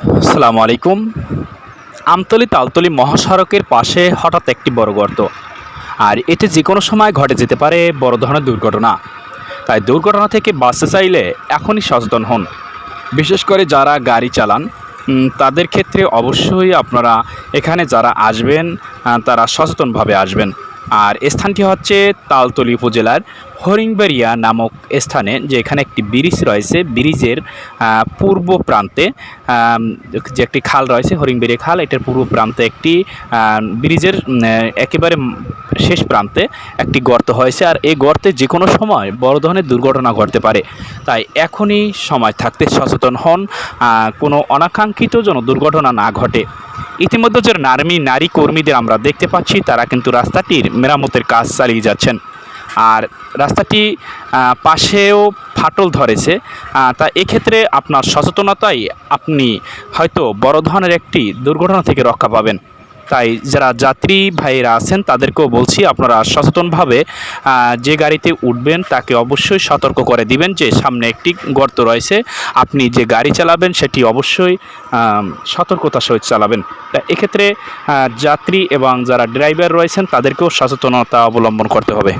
আসসালামু আলাইকুম। আমতলি তালতলি মহাসড়কের পাশে হঠাৎ একটি বড় গর্ত, আর এটি যে কোনো সময় ঘটে যেতে পারে বড় ধরনের দুর্ঘটনা। তাই দুর্ঘটনা থেকে বাঁচতে চাইলে এখনই সচেতন হন। বিশেষ করে যারা গাড়ি চালান তাদের ক্ষেত্রে অবশ্যই আপনারা এখানে যারা আসবেন তারা সচেতনভাবে আসবেন। আর স্থানটি হচ্ছে তালতলি উপজেলার হরিংবাড়িয়া নামক স্থানে যে এখানে একটি ব্রিজ রয়েছে। ব্রিজের পূর্ব প্রান্তে যে একটি খাল রয়েছে হরিংবেড়িয়া খাল, এটার পূর্ব প্রান্তে একটি ব্রিজের একেবারে শেষ প্রান্তে একটি গর্ত হয়েছে। আর এই গর্তে যে কোনো সময় বড় ধরনের দুর্ঘটনা ঘটতে পারে। তাই এখনই সময় থাকতে সচেতন হন। কোনো অনাকাঙ্ক্ষিত যেন দুর্ঘটনা না ঘটে। ইতিমধ্যে যে নার্মি নারী কর্মীদের আমরা দেখতে পাচ্ছি, তারা কিন্তু রাস্তাটির মেরামতের কাজ চালিয়ে যাচ্ছেন। আর রাস্তাটি পাশেও ফাটল ধরেছে। তা এক্ষেত্রে আপনার সচেতনতাই আপনি হয়তো বড় ধরনের একটি দুর্ঘটনা থেকে রক্ষা পাবেন। তাই যারা যাত্রী ভাইয়েরা আছেন তাদেরকেও বলছি আপনারা সচেতনভাবে যে গাড়িতে উঠবেন তাকে অবশ্যই সতর্ক করে দিবেন যে সামনে একটি গর্ত রয়েছে, আপনি যে গাড়ি চালাবেন সেটি অবশ্যই সতর্কতা সতর্কতার সহিত চালাবেন। এক্ষেত্রে যাত্রী এবং যারা ড্রাইভার রয়েছেন তাদেরকেও সচেতনতা অবলম্বন করতে হবে।